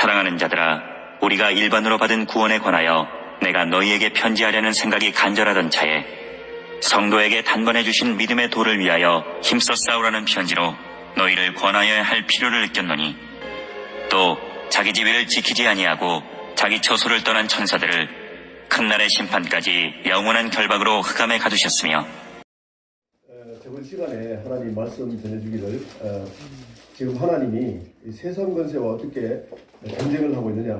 사랑하는 자들아, 우리가 일반으로 받은 구원에 관하여 내가 너희에게 편지하려는 생각이 간절하던 차에 성도에게 단번에 주신 믿음의 도를 위하여 힘써 싸우라는 편지로 너희를 권하여야 할 필요를 느꼈노니 또 자기 지위를 지키지 아니하고 자기 처소를 떠난 천사들을 큰 날의 심판까지 영원한 결박으로 흑암에 가두셨으며 어, 저번 시간에 하나님 말씀 전해주기를 어, 지금 하나님이 이 세상 권세와 어떻게 전쟁을 하고 있느냐.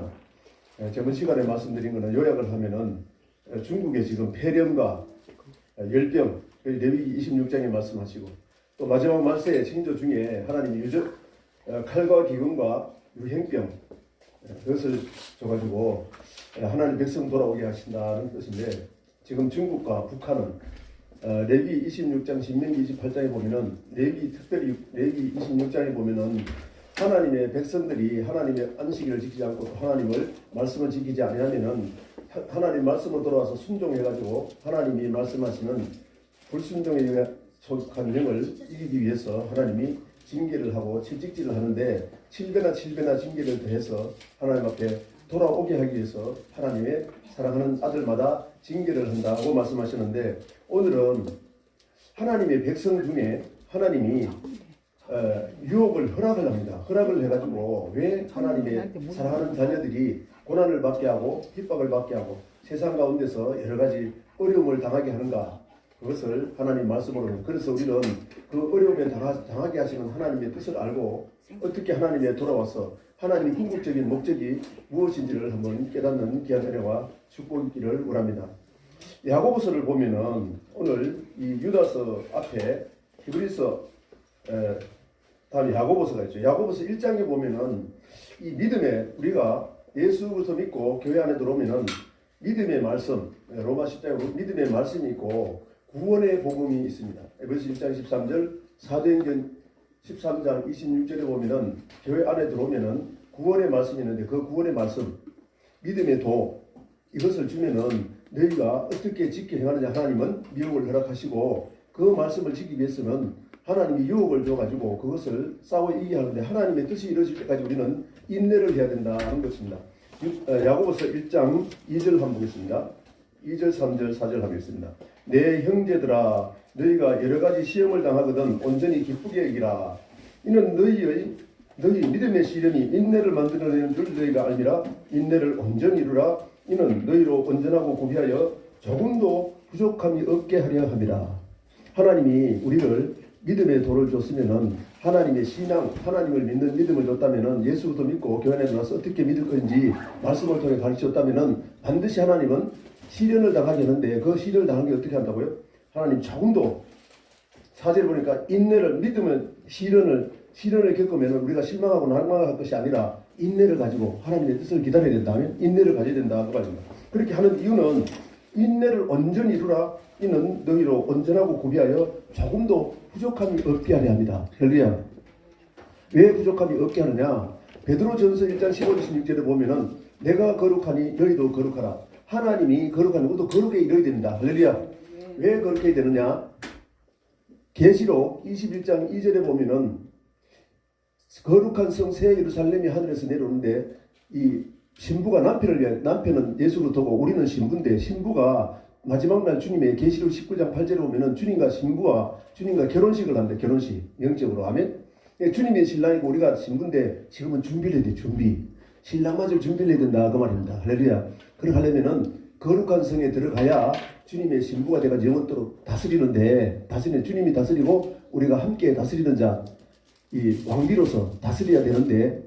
어, 저번 시간에 말씀드린 것은 요약을 하면은 어, 중국의 지금 폐렴과 어, 열병 레위기 26장에 말씀하시고 또 마지막 말세의 징조 중에 하나님이 유적 어, 칼과 기근과 유행병 어, 그것을 줘가지고 어, 하나님 백성 돌아오게 하신다는 뜻인데 지금 중국과 북한은 어, 레위 26장, 신명기 28장에 보면은 레위 특별히 레위 26장에 보면은 하나님의 백성들이 하나님의 안식일을 지키지 않고 또 하나님을 말씀을 지키지 아니하면은 하- 하나님 말씀으로 돌아와서 순종해가지고 하나님이 말씀하시는 불순종에 속한 영을 이기기 위해서 하나님이 징계를 하고 채찍질을 하는데 7배나 7배나 징계를 더해서 하나님 앞에 돌아오게 하기 위해서 하나님의 사랑하는 아들마다 징계를 한다고 말씀하시는데 오늘은 하나님의 백성 중에 하나님이 어, 유혹을 허락을 합니다. 허락을 해가지고 왜 하나님의 사랑하는 자녀들이 고난을 받게 하고 핍박을 받게 하고 세상 가운데서 여러 가지 어려움을 당하게 하는가 그것을 하나님 말씀으로 그래서 우리는 그 어려움에 당하, 당하게 하시는 하나님의 뜻을 알고 어떻게 하나님에 돌아와서 하나님의 궁극적인 목적이 무엇인지를 한번 깨닫는 축복이 있기를 원합니다. 야고보서를 보면은 오늘 이 유다서 앞에 히브리서 에, 다음에 야고보서가 있죠. 야고보서 1장에 보면은 이 믿음에 우리가 예수 그리스도 믿고 교회 안에 들어오면은 믿음의 말씀 로마 10장에 믿음의 말씀이 있고 구원의 복음이 있습니다. 에베소 1장 13절 사도행전 13장 26절에 보면은 교회 안에 들어오면은 구원의 말씀이 있는데 그 구원의 말씀 믿음의 도 이것을 주면은 너희가 어떻게 지켜 행하느냐 하나님은 미혹을 허락하시고 그 말씀을 지키기 위해서는 하나님이 유혹을 줘가지고 그것을 싸워 이기게 하는데 하나님의 뜻이 이루어질 때까지 우리는 인내를 해야 된다는 것입니다. 유- 어, 야고보서 1장 2절 한번 보겠습니다. 2절, 3절, 4절 하겠습니다. 내 형제들아 너희가 여러 가지 시험을 당하거든 온전히 기쁘게 여기라. 이는 너희의 너희 믿음의 시련이 인내를 만들어내는 줄 너희가 알미라. 인내를 온전히 이루라. 이는 너희로 온전하고 고비하여 조금도 부족함이 없게 하려 함이라. 하나님이 우리를 믿음의 도를 줬으면은 하나님의 신앙, 하나님을 믿는 믿음을 줬다면은 예수부터 믿고 교회 들어와서 어떻게 믿을 건지 말씀을 통해 가르쳤다면은 반드시 하나님은 시련을 당하게 하는데 그 시련을 당한 게 어떻게 한다고요? 하나님 조금도 사제를 보니까 인내를 믿으면 시련을 시련을 겪으면 우리가 실망하고 낙망할 것이 아니라 인내를 가지고 하나님의 뜻을 기다려야 된다면 인내를 가져야 된다 그 말입니다. 그렇게 하는 이유는 인내를 온전히 이루라 이는 너희로 온전하고 고비하여 조금도 부족함이 없게 하려 합니다. 할렐루야. 왜 부족함이 없게 하느냐? 베드로전서 1장 15, 16절에 보면은 내가 거룩하니 너희도 거룩하라. 하나님이 거룩하니 우리도 거룩에 이르야 된다. 할렐루야. 왜 그렇게 되느냐? 계시록 21장 2절에 보면은 거룩한 성 새 예루살렘이 하늘에서 내려오는데 이 신부가 남편을 위해 남편은 예수로 두고 우리는 신부인데 신부가 마지막 날 주님의 계시록 19장 8절에 보면은 주님과 신부와 주님과 결혼식을 한대 결혼식 영적으로 아멘. 예, 주님의 신랑이고 우리가 신부인데 지금은 준비를 해야 돼 준비. 신랑마저 준비를 해야 된다 그 말입니다. 할렐루야. 그렇게 하려면은 거룩한 성에 들어가야 주님의 신부가 돼가 영원토록 다스리는데 다스리는 주님이 다스리고 우리가 함께 다스리는 자 이 왕비로서 다스려야 되는데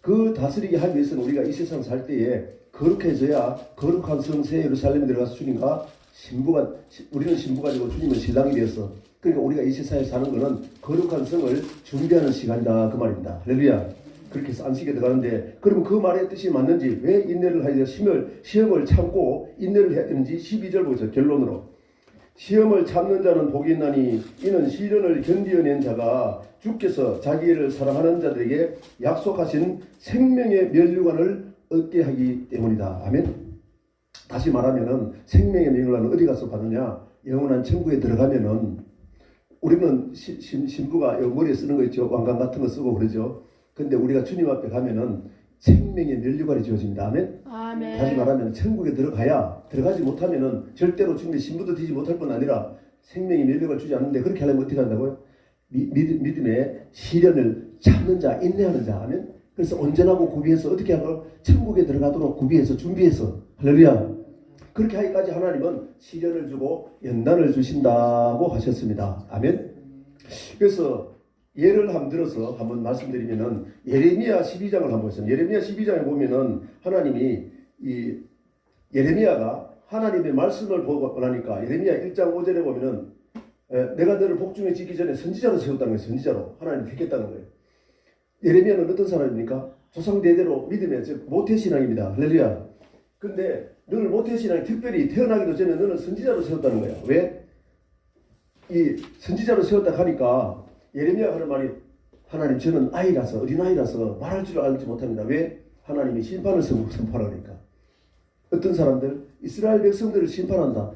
그 다스리게 하기 위해서는 우리가 이 세상 살 때에 거룩해져야 거룩한 성세 예루살렘에 들어가서 주님과 신부가 우리는 신부가 되고 주님은 신랑이 되어서 그러니까 우리가 이 세상에 사는 것은 거룩한 성을 준비하는 시간이다 그 말입니다. 할렐루야. 그렇게 해서 안식에 들어가는데 그러면 그 말의 뜻이 맞는지 왜 인내를 하야 돼? 시험을 시험을 참고 인내를 해야 되는지 12절 보세요. 결론으로 시험을 참는 자는 복이 있나니 이는 시련을 견디어낸 자가 주께서 자기를 사랑하는 자들에게 약속하신 생명의 면류관을 얻게 하기 때문이다. 아멘. 다시 말하면은 생명의 명령을 어디 가서 받느냐? 영원한 천국에 들어가면은 우리는 신부가 요 머리에 쓰는 거 있죠. 왕관 같은 거 쓰고 그러죠. 근데 우리가 주님 앞에 가면은 생명의 면류관이 지어집니다. 아멘. 아멘. 다시 말하면 천국에 들어가야 들어가지 못하면은 절대로 죽는 신부도 되지 못할 뿐 아니라 생명의 면류관을 주지 않는데 그렇게 하려면 어떻게 한다고요? 미, 믿, 믿음의 시련을 참는 자, 인내하는 자 하면 그래서 온전하고 구비해서 어떻게 하고 천국에 들어가도록 구비해서 준비해서 할렐루야 그렇게 하기까지 하나님은 시련을 주고 연단을 주신다고 하셨습니다. 아멘. 그래서 예를 한번 들어서 한번 말씀드리면은 예레미야 12장을 한번 보겠습니다. 예레미야 12장에 보면은 하나님이 이 예레미야가 하나님의 말씀을 보고 나니까 예레미야 1장 5절에 보면은 에, 내가 너를 복중에 지기 전에 선지자로 세웠다는 거예요. 선지자로 하나님 택했다는 거예요. 예레미야는 어떤 사람입니까? 조상 대대로 믿음의 즉 모태 신앙입니다. 할렐루야. 근데 너를 모태 신앙이 특별히 태어나기도 전에 너는 선지자로 세웠다는 거야. 왜? 이 선지자로 세웠다 하니까 예레미야가 하는 말이 하나님 저는 아이라서 어린아이라서 말할 줄 알지 못합니다. 왜? 하나님이 심판을 선- 선포하라 그러니까. 어떤 사람들 이스라엘 백성들을 심판한다.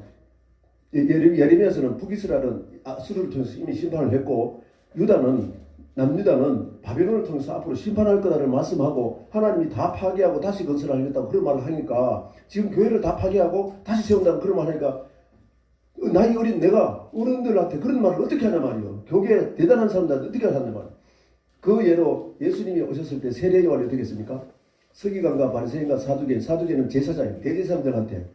예- 예레- 예레미야서는 북이스라엘은 아수르를 통해서 이미 심판을 했고 유다는 남유다는 바벨론을 통해서 앞으로 심판할 거다를 말씀하고 하나님이 다 파괴하고 다시 건설하겠다고 그런 말을 하니까 지금 교회를 다 파괴하고 다시 세운다는 그런 말을 하니까 나이 어린 내가 어른들한테 그런 말을 어떻게 하냐 말이요. 교계 대단한 사람들한테 어떻게 하냐 말이요. 그 예로 예수님이 오셨을 때 세례 요한이 어떻게 했습니까? 서기관과 바리새인과 사두개, 사두개는 제사장이 대제사장들한테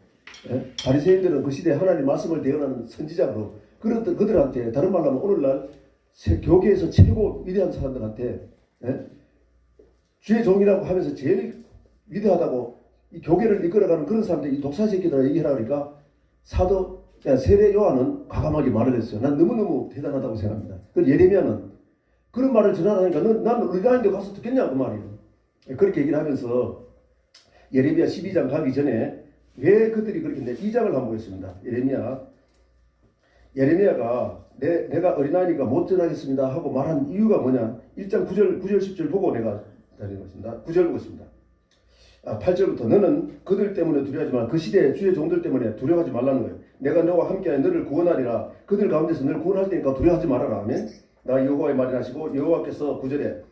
예? 바리새인들은 그 시대에 하나님 말씀을 대언하는 선지자로 그런 그들한테 다른 말로 하면 오늘날 세- 교계에서 최고 위대한 사람들한테 예? 주의 종이라고 하면서 제일 위대하다고 이 교계를 이끌어가는 그런 사람들이 이 독사 새끼들 얘기하라 그러니까 사도 야, 세례 요한은 과감하게 말을 했어요. 난 너무너무 대단하다고 생각합니다. 그 예레미야는 그런 말을 전하라니까 넌, 난 의가인데 가서 듣겠냐 그 말이에요. 그렇게 얘기를 하면서 예레미야 12장 가기 전에 왜 그들이 그렇게 했는데 2장을 한번 보겠습니다. 예레미야 예레미야가 내, 내가 어린아이니까 못 전하겠습니다 하고 말한 이유가 뭐냐 1장 9절 9절 10절 보고 내가 다니는 것입니다. 9절 보겠습니다. 아, 8절부터 너는 그들 때문에 두려워하지 말라. 그 시대의 주의 종들 때문에 두려워하지 말라는 거예요. 내가 너와 함께하여 너를 구원하리라. 그들 가운데서 너를 구원할 테니까 두려워하지 말아라. 아멘. 나 여호와의 말이 나시고 여호와께서 9절에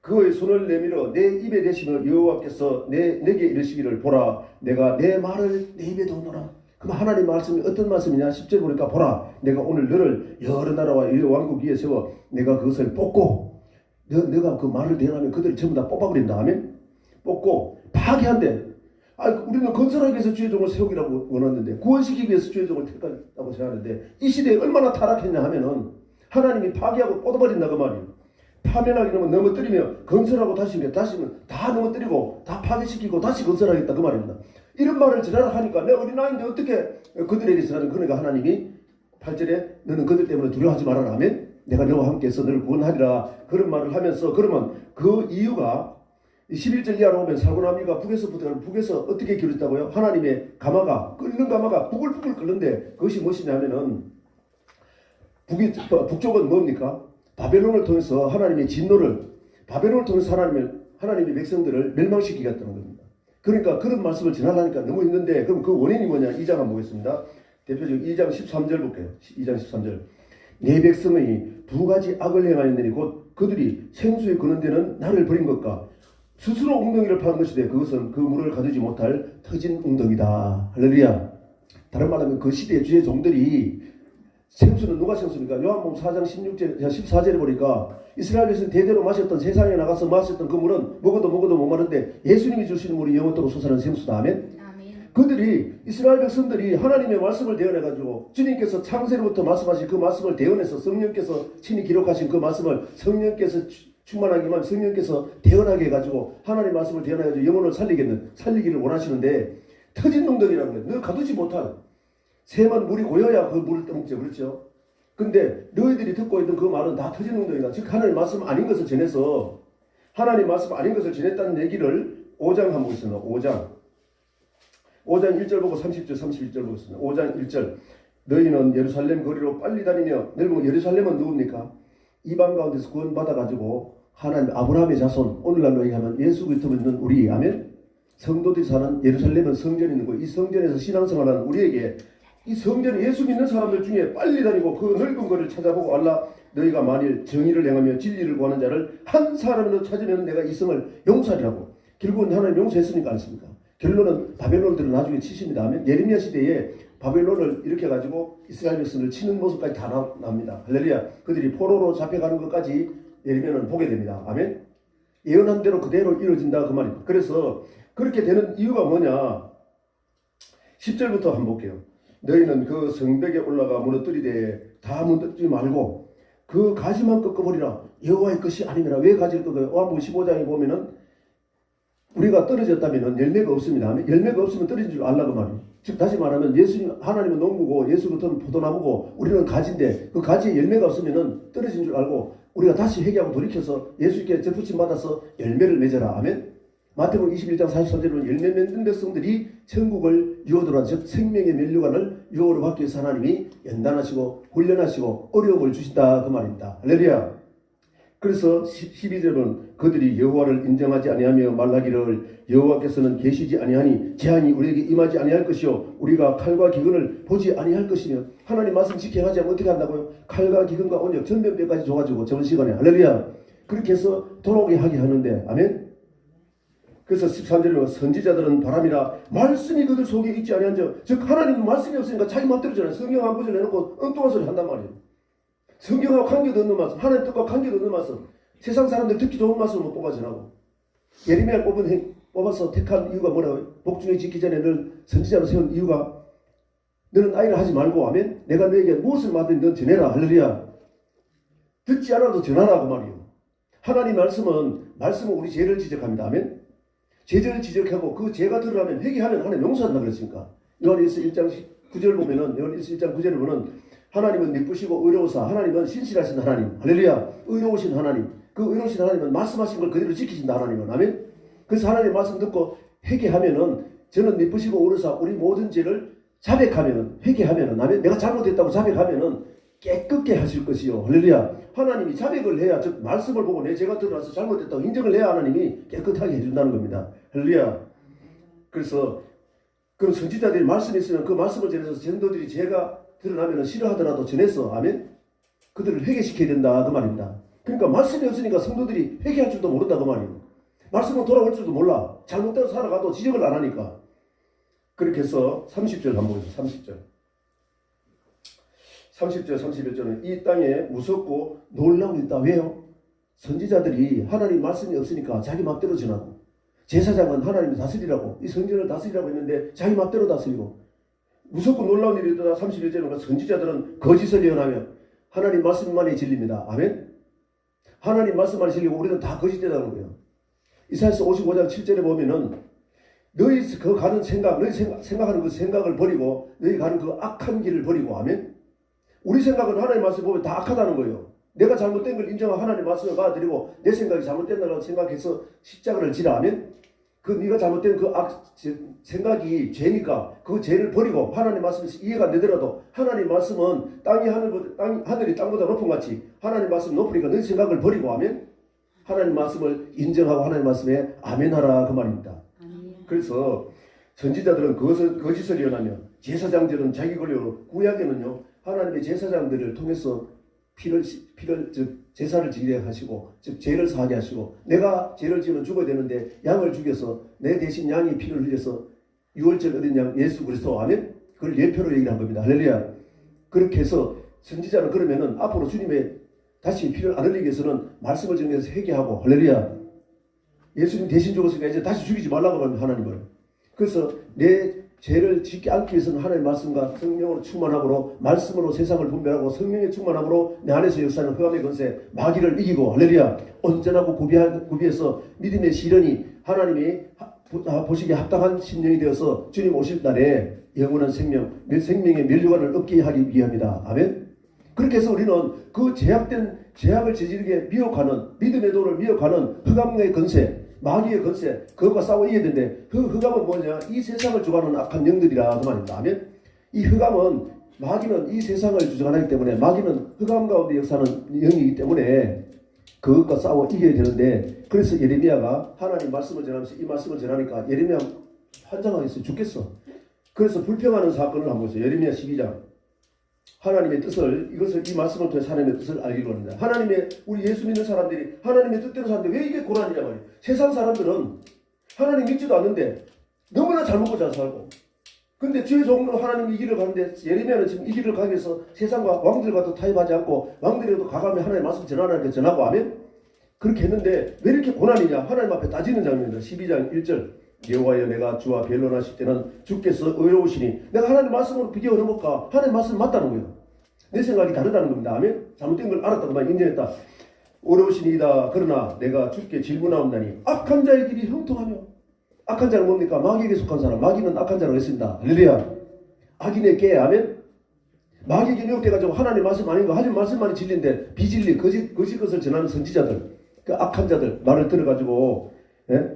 그의 손을 내밀어 내 입에 대심을 여호와께서 내, 내게 이르시기를 보라. 내가 내 말을 내 입에 넣노라. 그럼 하나님 말씀이 어떤 말씀이냐? 10절 보니까 보라. 내가 오늘 너를 여러 나라와 여러 왕국 위에 세워 내가 그것을 뽑고 너, 너가 그 말을 대하면 그들을 전부 다 뽑아버린다. 아멘. 뽑고 파괴한대. 아, 우리는 건설하기 위해서 주의 종을 세우기라고 원하는데 구원시키기 위해서 주의 종을 택했다고 생각하는데 이 시대에 얼마나 타락했냐 하면은 하나님이 파괴하고 뻗어버린다 그 말이에요. 파멸하기 너무 넘어뜨리며 건설하고 다시면 다시면 다 넘어뜨리고 다 파괴시키고 다시 건설하겠다 그 말입니다. 이런 말을 전하라 하니까 내 어린아이인데 어떻게 그들에게 전하는 그러니까 하나님이 8절에 너는 그들 때문에 두려워하지 말아라 하면 내가 너와 함께해서 너를 구원하리라 그런 말을 하면서 그러면 그 이유가 11절 이하로 오면 사고나미가 북에서부터 북에서 어떻게 기울었다고요? 하나님의 가마가 끓는 가마가 부글부글 끓는데 그것이 무엇이냐면은 북이 북쪽은 뭡니까? 바벨론을 통해서 하나님의 진노를 바벨론을 통해서 하나님의 하나님의 백성들을 멸망시키겠다는 겁니다. 그러니까 그런 말씀을 전하려니까 너무 힘든데 그럼 그 원인이 뭐냐? 2장 한번 보겠습니다. 대표적으로 2장 13절 볼게요. 2장 13절. 내 백성의 두 가지 악을 행하였느니 곧 그들이 생수에 그는 데는 나를 버린 것과 스스로 웅덩이를 파는 것이되 그것은 그 물을 가두지 못할 터진 웅덩이다. 할렐루야. 다른 말하면 그 시대의 주의 종들이 생수는 누가 생수입니까? 요한복음 4장 16절, 14절에 보니까 이스라엘 백성 대대로 마셨던 세상에 나가서 마셨던 그 물은 먹어도 먹어도 못 마른데 예수님이 주시는 물이 영원토록 솟아나는 생수다. 아멘. 아멘. 그들이 이스라엘 백성들이 하나님의 말씀을 대언해 가지고 주님께서 창세로부터 말씀하신 그 말씀을 대언해서 성령께서 친히 기록하신 그 말씀을 성령께서 추- 충만하기만 성령께서 대언하게 해 가지고 하나님 말씀을 대언해 가지고 영혼을 살리겠는 살리기를 원하시는데 터진 농덕이라는 거예요. 너 가두지 못한 새만 물이 고여야 그 물을 떠먹죠. 그렇죠? 근데 너희들이 듣고 있는 그 말은 다 터진 농덕이다. 즉 하나님 말씀 아닌 것을 전해서 하나님 말씀 아닌 것을 전했다는 얘기를 5장 한번 보겠습니다. 5장 5장 1절 보고 30절 31절 보겠습니다. 5장 1절 너희는 예루살렘 거리로 빨리 다니며 넓은 예루살렘은 누굽니까? 이방 가운데서 구원받아 가지고 하나님 아브라함의 자손 오늘날로 얘기하면 예수 그리스도 믿는 우리 아멘 성도들이 사는 예루살렘은 성전이 있는 거이 성전에서 신앙생활하는 우리에게 이 성전 예수 믿는 사람들 중에 빨리 다니고 그 넓은 거리를 찾아보고 알라 너희가 만일 정의를 행하며 진리를 구하는 자를 한 사람이라도 찾으면 내가 이 성을 용서하리라고 결국은 하나님 용서했으니까 않습니까? 결론은 바벨론들은 나중에 치십니다. 하면 예레미야 시대에 바벨론을 이렇게 가지고 이스라엘 백성을 치는 모습까지 다 나- 납니다. 할렐루야. 그들이 포로로 잡혀가는 것까지 예레미야는 보게 됩니다. 아멘. 예언한 대로 그대로 이루어진다 그 말입니다. 그래서 그렇게 되는 이유가 뭐냐? 10절부터 한번 볼게요. 너희는 그 성벽에 올라가 무너뜨리되 다 무너뜨리지 말고 그 가지만 꺾어버리라. 여호와의 것이 아니니라. 왜 가지를 꺾어요? 오한복 15장에 보면은 우리가 떨어졌다면 열매가 없습니다. 열매가 없으면 떨어진 줄 알라고 말이에요. 즉 다시 말하면 예수님 하나님은 농부고 예수 그리스도는 포도나무고 우리는 가지인데 그 가지에 열매가 없으면은 떨어진 줄 알고 우리가 다시 회개하고 돌이켜서 예수께 접붙임 받아서 열매를 맺어라. 아멘. 마태복음 21장 43절에 보면 열매 맺는 백성들이 천국을 유어들어 즉 생명의 면류관을 유어로 받기 위해서 하나님이 연단하시고 훈련하시고 어려움을 주신다 그 말입니다. 할렐루야. 그래서 12절은 그들이 여호와를 인정하지 아니하며 말하기를 여호와께서는 계시지 아니하니 재앙이 우리에게 임하지 아니할 것이요 우리가 칼과 기근을 보지 아니할 것이며 하나님 말씀 지켜 하지 않으면 어떻게 한다고요? 칼과 기근과 온역 전면뼈까지 줘가지고 저번 시간에 할렐루야. 그렇게 해서 돌아오게 하게 하는데 아멘. 그래서 13절에 보면 선지자들은 바람이라 말씀이 그들 속에 있지 아니한 즉 하나님 말씀이 없으니까 자기 마음대로잖아요 성경 한 구절 내놓고 엉뚱한 소리 한단 말이에요 성경하고 관계도 없는 말씀, 하나님 뜻과 관계도 없는 말씀, 세상 사람들 듣기 좋은 말씀을 못 뽑아 전하고. 예레미야 뽑은 행, 뽑아서 택한 이유가 뭐라고요? 복중에 짓기 전에 늘 선지자로 세운 이유가 너는 아이를 하지 말고 하면 내가 너에게 무엇을 맡든 넌 전해라. 할렐루야. 듣지 않아도 전하라고 말이요. 하나님 말씀은 말씀은 우리 죄를 지적합니다. 아멘? 죄를 지적하고 그 죄가 드러나면 회개하면 하나님 용서한다 그랬으니까? 요한일서 1장 9절 보면은 요한일서 1장 9절에 보면 하나님은 미쁘시고 의로우사 하나님은 신실하신 하나님. 할렐루야. 의로우신 하나님. 그 의로우신 하나님은 말씀하신 걸 그대로 지키신다 하나님은. 아멘? 그래서 하나님 말씀 듣고 회개하면은 저는 미쁘시고 의로우사 우리 모든 죄를 자백하면은 회개하면은 아멘? 내가 잘못했다고 자백하면은 깨끗게 하실 것이요. 할렐루야. 하나님이 자백을 해야 즉 말씀을 보고 내 죄가 드러나서 잘못했다고 인정을 해야 하나님이 깨끗하게 해준다는 겁니다. 할렐루야. 그래서 그럼 선지자들이 말씀이 있으면 그 말씀을 전해서 전도들이 죄가 드러나면 싫어하더라도 전해서 아멘 그들을 회개시켜야 된다 그 말입니다. 그러니까 말씀이 없으니까 성도들이 회개할 줄도 모른다 그 말이에요. 말씀은 돌아올 줄도 몰라. 잘못대로 살아가도 지적을 안 하니까. 그렇게 해서 30절 한번 보세요. 30절. 30절 31절은 이 땅에 무섭고 놀라운 일 있다. 왜요? 선지자들이 하나님 말씀이 없으니까 자기 맘대로 전하고 제사장은 하나님이 다스리라고 이 성전을 다스리라고 했는데 자기 맘대로 다스리고 무섭고 놀라운 일이 있다. 31절은 선지자들은 거짓을 예언하며 하나님 말씀만이 진리입니다. 아멘. 하나님 말씀만이 진리고 우리는 다 거짓되다는 거예요. 이사야서 55장 7절에 보면은 너희 그 가는 생각, 너희 생각, 생각하는 그 생각을 버리고 너희 가는 그 악한 길을 버리고 아멘. 우리 생각은 하나님 말씀 보면 다 악하다는 거예요. 내가 잘못된 걸 인정하고 하나님 말씀을 받아들이고 내 생각이 잘못된다고 생각해서 십자가를 지라 하면 그 네가 잘못된 그 악 생각이 죄니까 그 죄를 버리고 하나님 말씀에서 이해가 안 되더라도 하나님 말씀은 땅이 하늘보다 땅 하늘이 땅보다 높은 같이 하나님 말씀 높으니까 너 생각을 버리고 하면 하나님 말씀을 인정하고 하나님 말씀에 아멘하라 그 말입니다. 그래서 선지자들은 그것을 거짓을 예언하며 제사장들은 자기 권리로 구약에는요 하나님의 제사장들을 통해서 피를 피를 즉 제사를 지게 하시고 즉 죄를 사하게 하시고 내가 죄를 지으면 죽어야 되는데 양을 죽여서 내 대신 양이 피를 흘려서 유월절 어린 양 예수 그리스도. 아멘. 그걸 예표로 얘기를 한 겁니다. 할렐루야. 그렇게 해서 선지자는 그러면은 앞으로 주님의 다시 피를 안 흘리기 위해서는 말씀을 정해서 회개하고 할렐루야. 예수님 대신 죽었으니까 이제 다시 죽이지 말라고 하는 하나님을 그래서 내 죄를 짓게 않기 위해서는 하나님의 말씀과 성령으로 충만함으로 말씀으로 세상을 분별하고 성령의 충만함으로 내 안에서 역사하는 흑암의 권세 마귀를 이기고 할렐루야. 구비하, 구비해서 믿음의 시련이 하나님이 아, 보시기에 합당한 심령이 되어서 주님 오실 날에 영원한 생명 멸- 생명의 멸류관을 얻게 하기 위함이다. 아멘. 그렇게 해서 우리는 그 제약된 제약을 저지르게 미혹하는 믿음의 도를 미혹하는 흑암의 건세 마귀의 건세 그것과 싸워 이겨야 되는데 그 흑암은 뭐냐? 이 세상을 주관하는 악한 영들이라 그 말입니다. 아멘? 이 흑암은 마귀는 이 세상을 주장하기 때문에 마귀는 흑암 가운데 역사하는 영이기 때문에 그것과 싸워 이겨야 되는데 그래서 예레미야가 하나님 말씀을 전하면서 이 말씀을 전하니까 예레미야 환장하겠어. 죽겠어. 그래서 불평하는 사건을 한번 보세요 예레미야 12장 하나님의 뜻을 이것을 이 말씀을 통해 하나님의 뜻을 알기로 합니다. 하나님의 우리 예수 믿는 사람들이 하나님의 뜻대로 사는데 왜 이게 고난이냐 말이에요. 세상 사람들은 하나님 믿지도 않는데 너무나 잘 먹고 잘 살고 근데 주의 종로 하나님 이 길을 가는데 예레미야는 지금 이 길을 가기 위해서 세상과 왕들과도 타협하지 않고 왕들에도 가감히 하나님의 말씀 전하는 게 전하고 하면 그렇게 했는데 왜 이렇게 고난이냐? 하나님 앞에 따지는 장면입니다 12장 1절 여호와여 내가 주와 변론하실 때는 주께서 의로우시니 내가 하나님 말씀으로 비교 어려볼까? 하나님 말씀 맞다는 거예요. 내 생각이 다르다는 겁니다. 아멘. 잘못된 걸 알았다고만 인정했다. 어려우시니이다. 그러나 내가 주께 질문하옵나니 악한 자의 길이 형통하며 악한 자는 뭡니까? 마귀에게 속한 사람. 마귀는 악한 자라고 했습니다. 할렐루야. 악인의 깨 아멘. 마귀에게 미혹돼가지고 하나님 말씀 아닌가 하나님 말씀만이 진리인데 비진리 거짓, 거짓 것을 전하는 선지자들 그 악한 자들 말을 들어가지고 예?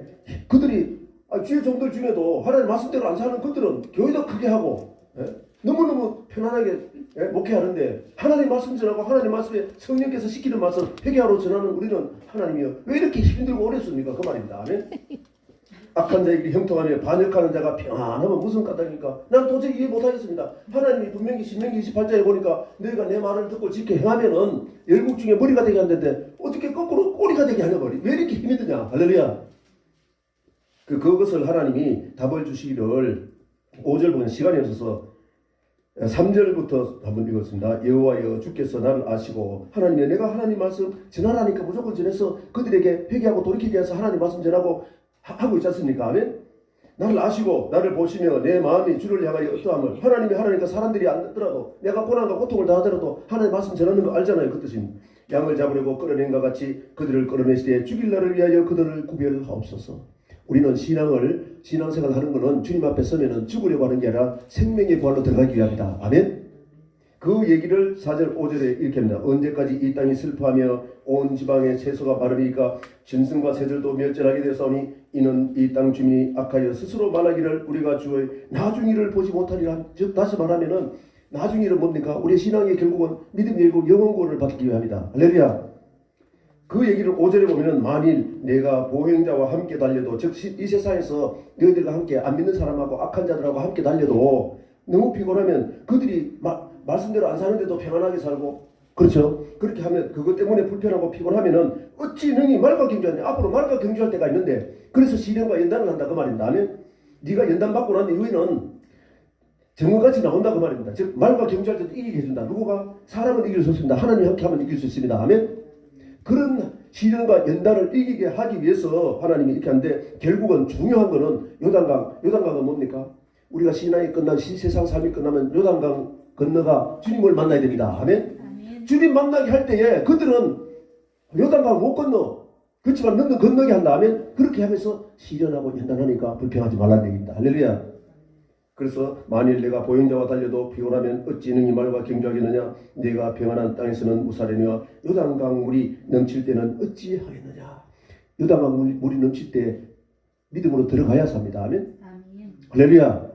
그들이 아, 주의 종들 중에도 하나님 말씀대로 안 사는 그들은 교회도 크게 하고 예? 너무너무 편안하게 예? 목회하는데 하나님 말씀 전하고 하나님 말씀에 성령께서 시키는 말씀 회개하러 전하는 우리는 하나님이요 왜 이렇게 힘들고 어렵습니까 그 말입니다 아멘 악한 자에게 형통하며 반역하는 자가 평안하면 무슨 까닭입니까? 난 도저히 이해 못하겠습니다. 하나님이 분명히 신명기 28장에 보니까 너희가 내 말을 듣고 지켜 행하면은 열국 중에 머리가 되게 한다는데 어떻게 거꾸로 꼬리가 되게 하냐 말이 왜 이렇게 힘이 드냐 할렐루야 그 그것을 하나님이 답을 주시기를 5절 보면 시간이 없어서 3절부터 한번 읽었습니다. 여호와여 주께서 나를 아시고 하나님이 내가 하나님 말씀 전하라니까 무조건 전해서 그들에게 회개하고 돌이키게 해서 하나님 말씀 전하고 하- 하고 있지 않습니까? 아멘? 나를 아시고 나를 보시며 내 마음이 주를 향하여 어떠함을 하나님이 하나니까 사람들이 안 듣더라도 내가 고난과 고통을 당하더라도 하나님 말씀 전하는 거 알잖아요 그 뜻은 양을 잡으려고 끌어낸 것 같이 그들을 끌어내시되 죽일 날을 위하여 그들을 구별하옵소서 우리는 신앙을 신앙생활 하는 것은 주님 앞에 서면은 죽으려고 하는 게 아니라 생명의 부활로 들어가기 위함이다 아멘 그 얘기를 4절 5절에 이렇게 합니다. 언제까지 이 땅이 슬퍼하며 온 지방의 채소가 마르니까 짐승과 새들도 멸절하게 되사오니 이는 이 땅 주민이 악하여 스스로 말하기를 우리가 주의 나중일을 보지 못하리라. 즉 다시 말하면은 나중일은 뭡니까? 우리 신앙의 결국은 믿음 결국 영원구원을 받기 위함이다. 할렐루야. 그 얘기를 5절에 보면은 만일 내가 보행자와 함께 달려도 즉 이 세상에서 너희들과 함께 안 믿는 사람하고 악한 자들하고 함께 달려도 너무 피곤하면 그들이 마- 말씀대로 안 사는데도 평안하게 살고 그렇죠? 그렇게 하면 그것 때문에 불편하고 피곤하면은 어찌 능히 말과 경주하냐? 앞으로 말과 경주할 때가 있는데 그래서 시련과 연단을 한다 그 말입니다. 아멘? 네가 연단 받고 난 이후에는 정거같이 나온다 그 말입니다. 즉 말과 경주할 때도 이기게 해준다. 누구가? 사람은 이길 수 없습니다. 하나님 함께 하면 이길 수 있습니다. 아멘 그런 시련과 연단을 이기게 하기 위해서 하나님이 이렇게 하는데 결국은 중요한 거는 요단강 요단강은 뭡니까 우리가 신앙이 끝나 신 세상 삶이 끝나면 요단강 건너가 주님을 만나야 됩니다. 아멘. 아멘. 주님 만나게 할 때에 그들은 요단강 못 건너. 그렇지만 너는 건너게 한다. 아멘. 그렇게 하면서 시련하고 연단하니까 불평하지 말라는 얘기입니다. 할렐루야. 그래서 만일 내가 보행자와 달려도 피곤하면 어찌 능히 말과 경주하겠느냐 내가 평안한 땅에서는 무사르니와 요단강 물이 넘칠 때는 어찌 하겠느냐 요단강 물이, 물이 넘칠 때 믿음으로 들어가야 삽니다. 아멘. 아멘. 할렐루야.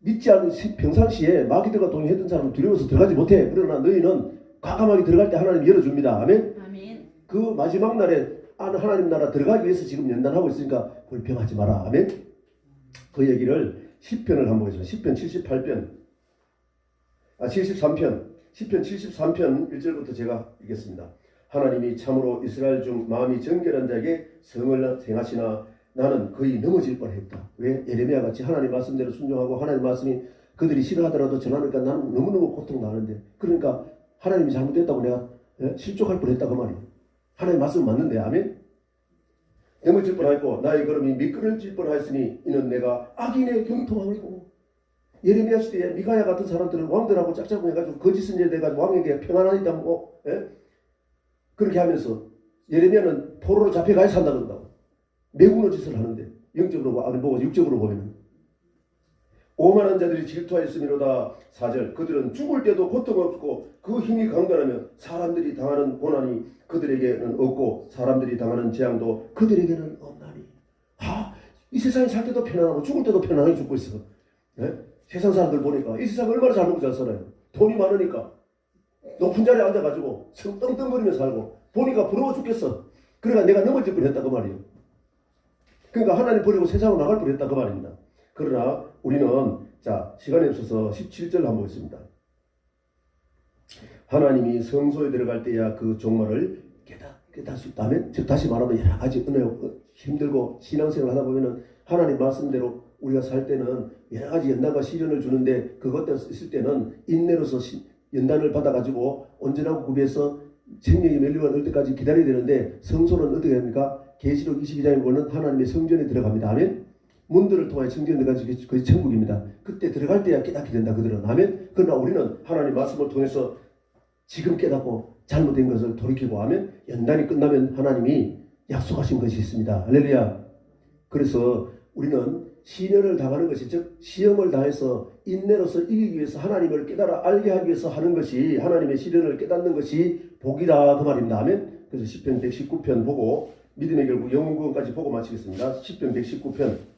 믿지 않은 시- 평상시에 마귀들과 동행했던 사람은 두려워서 들어가지 못해. 그러나 너희는 과감하게 들어갈 때 하나님 열어줍니다. 아멘. 아멘. 그 마지막 날에 안- 하나님 나라 들어가기 위해서 지금 연단하고 있으니까 불평하지 마라. 아멘. 그 얘기를 10편을 한번 보겠습니다. 10편 78편. 아 73편. 10편 73편 1절부터 제가 읽겠습니다. 하나님이 참으로 이스라엘 중 마음이 정결한 자에게 성을 행하시나 나는 거의 넘어질 뻔했다. 왜 예레미야 같이 하나님 말씀대로 순종하고 하나님 말씀이 그들이 싫어하더라도 전하니까 나는 너무너무 고통 나는데 그러니까 하나님이 잘못했다고 내가 예? 실족할 뻔했다 그 말이에요. 하나님 말씀 맞는데 아멘. 넘어질 뻔하였고 나의 걸음이 미끄러질 뻔하였으니 이는 내가 악인의 경통함이고 예레미야 시대에 미가야 같은 사람들은 왕들하고 짝짝꿍 해가지고 거짓은 일 돼가지고 왕에게 평안하다 뭐 예? 그렇게 하면서 예레미야는 포로로 잡혀가야 산다 그런다고 매국노 짓을 하는데 영적으로 보고 육적으로 보면은 오만한 자들이 질투하였으미로다. 사절 그들은 죽을 때도 고통 없고 그 힘이 강건하면 사람들이 당하는 고난이 그들에게는 없고 사람들이 당하는 재앙도 그들에게는 없나니. 아 이 세상에 살 때도 편안하고 죽을 때도 편안하게 죽고 있어. 예? 세상 사람들 보니까 이 세상 얼마나 잘 먹고 잘 살아요. 돈이 많으니까. 높은 자리에 앉아가지고 성 떵떵거리며 살고 보니까 부러워 죽겠어. 그러니까 내가 넘어질 뻔했다 그 말이에요. 그러니까 하나님 버리고 세상으로 나갈 뻔했다 그 말입니다. 그러나 우리는 자 시간이 없어서 17절 한번 보겠습니다. 하나님이 성소에 들어갈 때야 그 종말을 깨닫, 깨달을 수 있다면 즉 다시 말하면 여러 가지 은혜 힘들고 신앙생활 하다 보면은 하나님 말씀대로 우리가 살 때는 여러 가지 연단과 시련을 주는데 그것들 있을 때는 인내로서 시- 연단을 받아가지고 온전하고 구비해서 생명이 멸류관 올 때까지 기다려야 되는데 성소는 어떻게 합니까? 계시록 22장에 보면 하나님의 성전에 들어갑니다. 아멘. 문들을 통해 성전에 들어가지 그것이 천국입니다. 그때 들어갈 때야 깨닫게 된다 그들은 아멘. 그러나 우리는 하나님 말씀을 통해서 지금 깨닫고 잘못된 것을 돌이키고 하면 연단이 끝나면 하나님이 약속하신 것이 있습니다. 할렐루야. 그래서 우리는 시련을 당하는 것이 즉 시험을 당해서 인내로서 이기기 위해서 하나님을 깨달아 알게 하기 위해서 하는 것이 하나님의 시련을 깨닫는 것이 복이다 그 말입니다. 아멘. 그래서 10편 119편 보고 믿음의 결국 영웅구원까지 보고 마치겠습니다. 10편 119편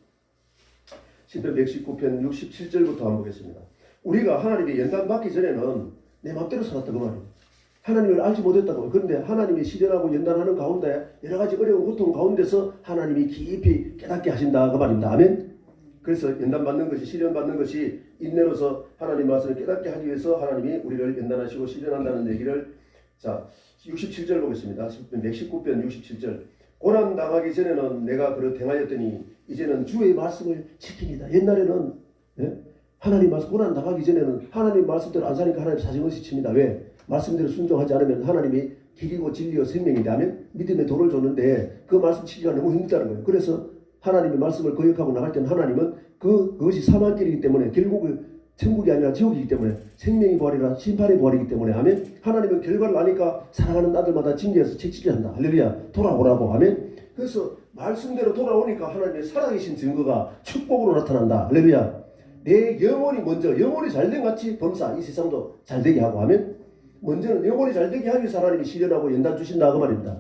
10편 119편 67절부터 한번 보겠습니다. 우리가 하나님의 연단 받기 전에는 내 마음대로 살았다 그 말이에요. 하나님을 알지 못했다고. 그런데 하나님이 시련하고 연단하는 가운데 여러 가지 어려운 고통 가운데서 하나님이 깊이 깨닫게 하신다 그 말입니다. 아멘. 그래서 연단 받는 것이 시련 받는 것이 인내로서 하나님 말씀을 깨닫게 하기 위해서 하나님이 우리를 연단하시고 시련한다는 얘기를 자 67절 보겠습니다. 119편 67절 고난 당하기 전에는 내가 그렇 행하였더니 이제는 주의 말씀을 지킵니다. 옛날에는 예? 하나님 말씀 고난 당하기 전에는 하나님 말씀대로 안 사니까 하나님 사정없이 칩니다. 왜? 말씀대로 순종하지 않으면 하나님이 길이고 진리요 생명이라면 믿음의 도를 줬는데 그 말씀 치기가 너무 힘들다는 거예요. 그래서 하나님의 말씀을 거역하고 나갈 때는 하나님은 그 그것이 사망길이기 때문에 결국은 천국이 아니라 지옥이기 때문에 생명이 부활이라 심판이 부활이기 때문에 하면 하나님은 결과를 아니까 사랑하는 아들마다 징계해서 책찍게 한다. 할렐루야 돌아오라고 하면 그래서 말씀대로 돌아오니까 하나님의 살아계신 증거가 축복으로 나타난다. 할렐루야 내 영혼이 먼저 영혼이 잘된 같이 범사 이 세상도 잘되게 하고 하면 먼저는 영혼이 잘되게 하기 위해서 하나님이 시련하고 연단 주신다 그 말입니다.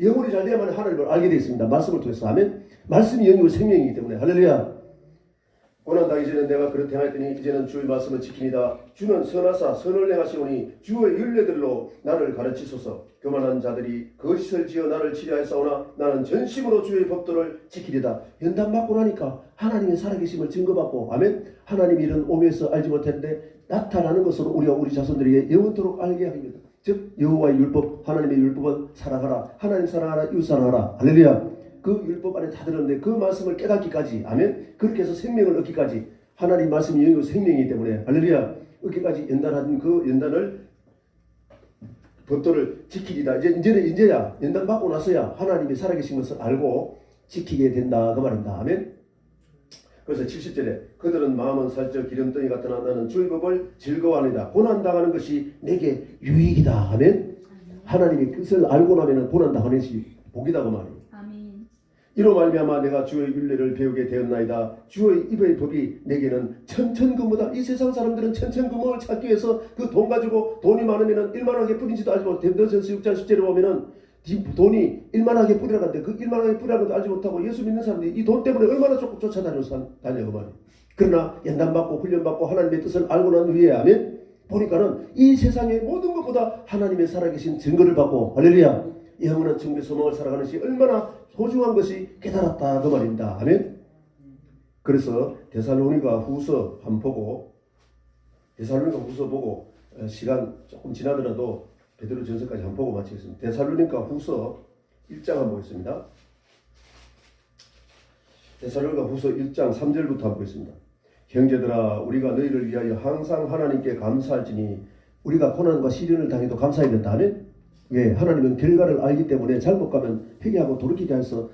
영혼이 잘돼야만 하나님을 알게 되어 있습니다. 말씀을 통해서 하면 말씀이 영이고 생명이기 때문에 할렐루야 고난당이 전에 내가 그렇게 행하였더니 이제는 주의 말씀을 지킵니다. 주는 선하사 선을 행하시오니 주의 윤례들로 나를 가르치소서. 교만한 자들이 거짓을 지어 나를 치려하였사오나 나는 전심으로 주의 법도를 지키리다. 연단 받고 나니까 하나님의 살아계심을 증거받고 아멘. 하나님 이런 오면서 알지 못했는데 나타나는 것으로 우리가 우리 자손들에게 영원토록 알게 합니다. 즉 여호와의 율법 하나님의 율법은 사랑하라 하나님 사랑하라 이웃 사랑하라 할렐루야. 그 율법 안에 다 들었는데 그 말씀을 깨닫기까지 아멘? 그렇게 해서 생명을 얻기까지. 하나님 말씀이 영이고 생명이기 때문에 할렐루야. 얻기까지 연단한 그 연단을 법도를 지키리다 이제 이제는 이제야 연단 받고 나서야 하나님이 살아계신 것을 알고 지키게 된다. 그 말입니다. 아멘? 그래서 70절에 그들은 마음은 살짝 기름덩이 같으나 나는 주의 법을 즐거워합니다. 고난 당하는 것이 내게 유익이다. 아멘? 하나님의 뜻을 알고 나면은 고난 당하는 것이 복이다. 그 말이에요. 이로 말미암아 내가 주의 윤례를 배우게 되었나이다. 주의 입의 법이 내게는 천천근무다. 이 세상 사람들은 천천근무를 찾기 위해서 그 돈 가지고 돈이 많으면은 일만하게 뿌린지도 알지 못해. 데브전서 6장 10절에 보면은 이 돈이 일만하게 뿌리라는데 그 일만하게 뿌리라는 것도 알지 못하고 예수 믿는 사람들이 이 돈 때문에 얼마나 쫓- 쫓아다녀서 다녀 그 말이에요. 그러나 연단 받고 훈련 받고 하나님의 뜻을 알고 난 후에 아멘 보니까는 이 세상의 모든 것보다 하나님의 살아계신 증거를 받고 할렐루야 영원한 천국의 소망을 살아가는 것이 얼마나 소중한 것이 깨달았다 그 말입니다. 아멘. 그래서 데살로니가 후서 한번 보고 데살로니가 후서 보고 어, 시간 조금 지나더라도 베드로 전서까지 한번 보고 마치겠습니다. 데살로니가 후서 1장 한번 보겠습니다. 데살로니가 후서 1장 3절부터 한번 보겠습니다. 형제들아 우리가 너희를 위하여 항상 하나님께 감사할지니 우리가 고난과 시련을 당해도 감사해야 된다. 아멘. 왜? 하나님은 결과를 알기 때문에 잘못 가면 회개하고 돌이키게 해서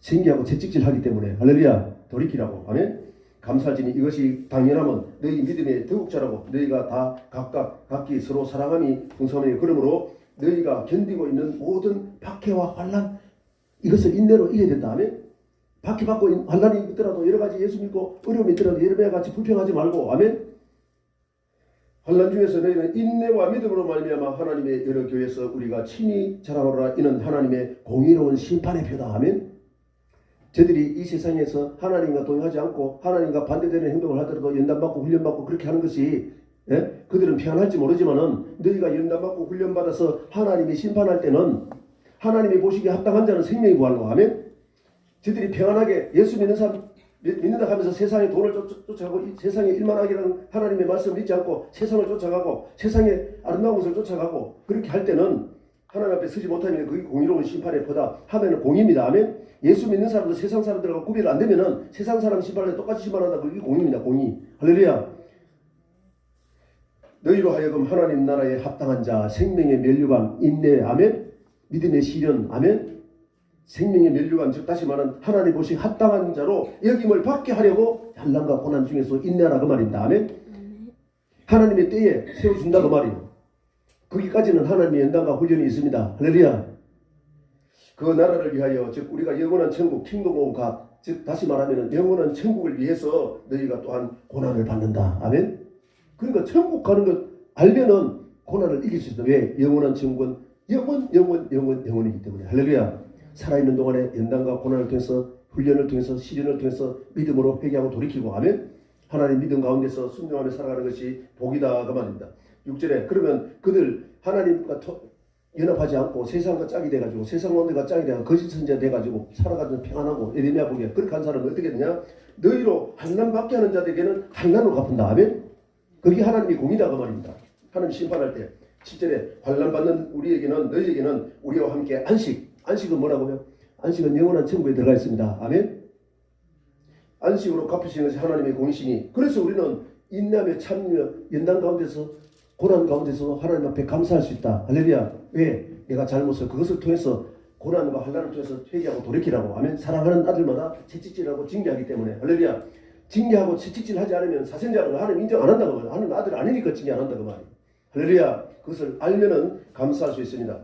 징계하고 채찍질하기 때문에. 할렐루야. 돌이키라고. 아멘. 감사지니 이것이 당연하면 너희 믿음의 더욱 자라고 너희가 다 각각 각기 서로 사랑함이 풍성하니 그러므로 너희가 견디고 있는 모든 박해와 환란 이것을 인내로 이겨야 된다. 아멘. 박해받고 환란이 있더라도 여러 가지 예수 믿고 어려움이 있더라도 여러분과 같이 불평하지 말고. 아멘 환란 중에서 너희는 인내와 믿음으로 말미암아 하나님의 여러 교회에서 우리가 친히 자라오라. 이는 하나님의 공의로운 심판의 표다. 아멘. 저들이 이 세상에서 하나님과 동행하지 않고 하나님과 반대되는 행동을 하더라도 연단받고 훈련받고 그렇게 하는 것이 예? 그들은 평안할지 모르지만은 너희가 연단받고 훈련받아서 하나님이 심판할 때는 하나님이 보시기에 합당한 자는 생명이 부활로 하면 저들이 평안하게 예수 믿는 사람 믿- 믿는다 하면서 세상의 돈을 쫓- 쫓아가고 이 세상의 일만하기라는 하나님의 말씀을 믿지 않고 세상을 쫓아가고 세상의 아름다운 것을 쫓아가고 그렇게 할 때는 하나님 앞에 서지 못하면 그게 공의로운 심판의 퍼다 하면은 공입니다. 아멘. 예수 믿는 사람도 세상 사람들과 구별 안 되면은 세상 사람 심판에 똑같이 심판한다. 그게 공입니다. 공의. 할렐루야. 너희로 하여금 하나님 나라에 합당한 자, 생명의 면류관, 인내, 아멘. 믿음의 시련, 아멘. 생명의 면류관, 즉 다시 말하는 하나님 보시 합당한 자로 여김을 받게 하려고 환난과 고난 중에서 인내하라 그 말입니다. 아멘. 하나님의 때에 세워준다 그 말이에요. 거기까지는 하나님의 연단과 훈련이 있습니다. 할렐루야. 그 나라를 위하여 즉 우리가 영원한 천국 킹덤 오브 갓, 즉 다시 말하면 영원한 천국을 위해서 너희가 또한 고난을 받는다. 아멘. 그러니까 천국 가는 것 알면은 고난을 이길 수 있다. 왜? 영원한 천국은 영원, 영원, 영원, 영원이기 때문에. 할렐루야. 살아있는 동안에 연단과 고난을 통해서 훈련을 통해서 시련을 통해서 믿음으로 회개하고 돌이키고 아멘. 하나님 믿음 가운데서 순종하며 살아가는 것이 복이다 그 말입니다. 6절에 그러면 그들 하나님과 토- 연합하지 않고 세상과 짝이 돼가지고 세상 가운데가 짝이 돼가 거짓 선자 돼가지고 살아가는 평안하고 에레미야 보기에 그렇게 한 사람은 어떻게 되냐 너희로 한난 받게 하는 자들에게는 한난으로 갚은다 아멘 그게 하나님의 공이다 그 말입니다 하나님 심판할 때 7절에 환난 받는 우리에게는 너희에게는 우리와 함께 안식 안식은 뭐라고요? 안식은 영원한 천국에 들어가 있습니다. 아멘? 안식으로 갚으시는 것이 하나님의 공이시니 그래서 우리는 인남의 참여 연단 가운데서 고난 가운데서 하나님 앞에 감사할 수 있다. 할렐루야. 왜? 내가 잘못을 그것을 통해서 고난과 환난을 통해서 회개하고 돌이키라고. 하면 사랑하는 아들마다 채찍질하고 징계하기 때문에. 할렐루야. 징계하고 채찍질 하지 않으면 사생자라는 걸 하나님 인정 안 한다고 말이야 하나님 아들 아니니까 징계 안 한다고 말이야 할렐루야. 그것을 알면은 감사할 수 있습니다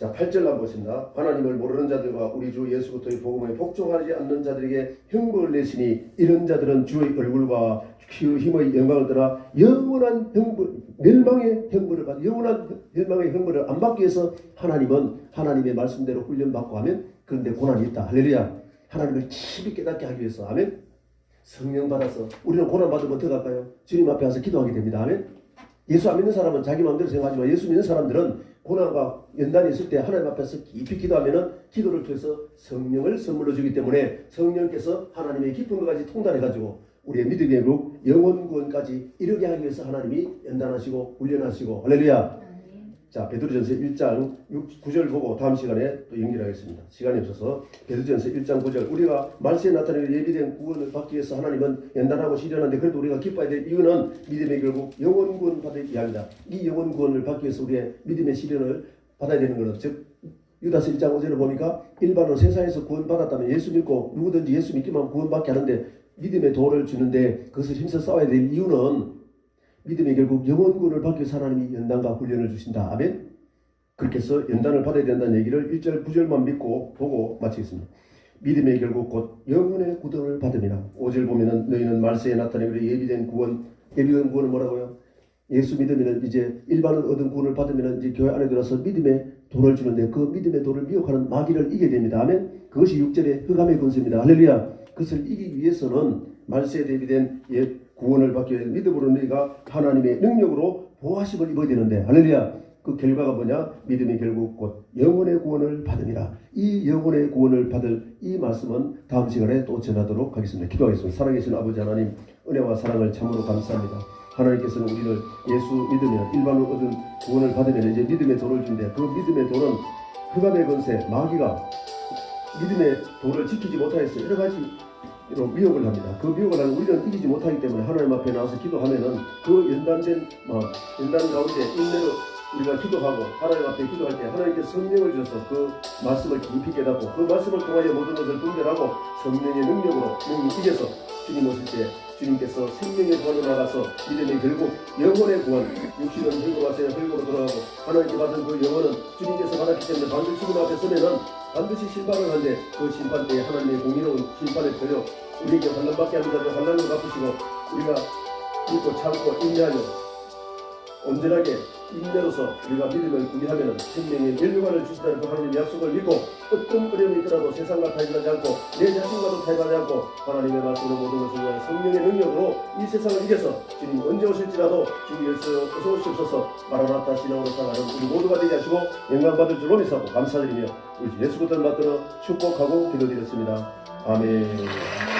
자, 8절 한번 보십니다. 하나님을 모르는 자들과 우리 주 예수부터의 복음에 복종하지 않는 자들에게 형벌을 내시니 이런 자들은 주의 얼굴과 그 힘의 영광을 들어 영원한 형벌, 멸망의 형벌을 받, 영원한 멸망의 형벌을 안 받기 위해서 하나님은 하나님의 말씀대로 훈련받고 하면 그런데 고난이 있다. 할렐루야. 하나님을 깊이 깨닫게 하기 위해서 아멘. 성령 받아서 우리는 고난 받으면 어떻게 할까요? 주님 앞에 와서 기도하게 됩니다. 아멘. 예수 안 믿는 사람은 자기 마음대로 생각하지만 예수 믿는 사람들은 고난과 연단이 있을 때 하나님 앞에서 깊이 기도하면은 기도를 통해서 성령을 선물로 주기 때문에 성령께서 하나님의 깊은 것까지 통달해 가지고 우리의 믿음의 룩 영원 구원까지 이르게 하기 위해서 하나님이 연단하시고 훈련하시고 할렐루야. 자 베드로전서 1장 6, 9절 보고 다음 시간에 또 연결하겠습니다. 시간이 없어서 베드로전서 1장 9절 우리가 말세에 나타낼 예비된 구원을 받기 위해서 하나님은 연단하고 시련하는데 그래도 우리가 기뻐야 될 이유는 믿음의 결국 영원 구원 받을 이야기다. 이 영원 구원을 받기 위해서 우리의 믿음의 시련을 받아야 되는 것은 즉 유다서 1장 5절을 보니까 일반으로 세상에서 구원받았다면 예수 믿고 누구든지 예수 믿기만 구원받게 하는데 믿음의 도를 주는데 그것을 힘써 싸워야 될 이유는 믿음의 결국 영원군을 받기 하나님이 연단과 훈련을 주신다. 아멘. 그렇게 해서 연단을 받아야 된다는 얘기를 1절 9절만 믿고 보고 마치겠습니다. 믿음의 결국 곧 영혼의 구원을 받음이라. 5절 보면은 너희는 말세에 나타내기로 예비된 구원, 예비된 구원은 뭐라고요? 예수 믿으면은 이제 일반을 얻은 구원을 받으면은 이제 교회 안에 들어서 믿음의 도를 주는데 그 믿음의 도를 미혹하는 마귀를 이게 됩니다. 아멘. 그것이 6절의 흑암의 권세입니다. 할렐루야. 그것을 이기기 위해서는 말세에 대비된 예, 구원을 받기 위해 믿음으로 너희가 하나님의 능력으로 보호하심을 입어야 되는데 할렐루야. 그 결과가 뭐냐? 믿음이 결국 곧 영혼의 구원을 받으니라. 이 영혼의 구원을 받을 이 말씀은 다음 시간에 또 전하도록 하겠습니다. 기도하겠습니다. 살아계신 아버지 하나님, 은혜와 사랑을 참으로 감사합니다. 하나님께서는 우리를 예수 믿으면 일반으로 얻은 구원을 받으면 이제 믿음의 도를 준대. 그 믿음의 도는 흑암의 권세, 마귀가 믿음의 도를 지키지 못하였어 여러 가지 이런 미혹을 합니다. 그 미혹을 하는 우리는 이기지 못하기 때문에 하나님 앞에 나와서 기도하면은 그 연단된 뭐 연단 가운데 인내로 우리가 기도하고 하나님 앞에 기도할 때 하나님께 성령을 주셔서 그 말씀을 깊이 깨닫고 그 말씀을 통하여 모든 것을 분별하고 성령의 능력으로 능히 이겨서 주님 오실 때 주님께서 생명의 구원을 나가서 믿음의 결국 영혼의 구원 육신은 흙으로 가서 흙으로 돌아가고 하나님께 받은 그 영혼은 주님께서 받았기 때문에 반드시 주님 앞에 서면은 반드시 심판을 하는데 그 심판 때에 하나님의 공의로운 심판을 들여 우리에게 환난받게 하는 자들 환난을 갚으시고 우리가 믿고 참고 인내하여 온전하게 인내로서 우리가 믿음을 구비하면 생명의 멸류관을 주시다는 그 하나님의 약속을 믿고 어떤 어려움이 있더라도 세상과 타협하지 않고 내 자신과도 타협하지 않고 하나님의 말씀으로 모든 것을 위하여 성령의 능력으로 이 세상을 이겨서 주님 언제 오실지라도 주님 예수 어서 오시옵소서 마라나타 신앙으로 살아가는 우리 모두가 되게 하시고 영광 받을 줄 믿사고 감사드리며 우리 주 예수 그리스도를 받들어 축복하고 기도드렸습니다. 아멘.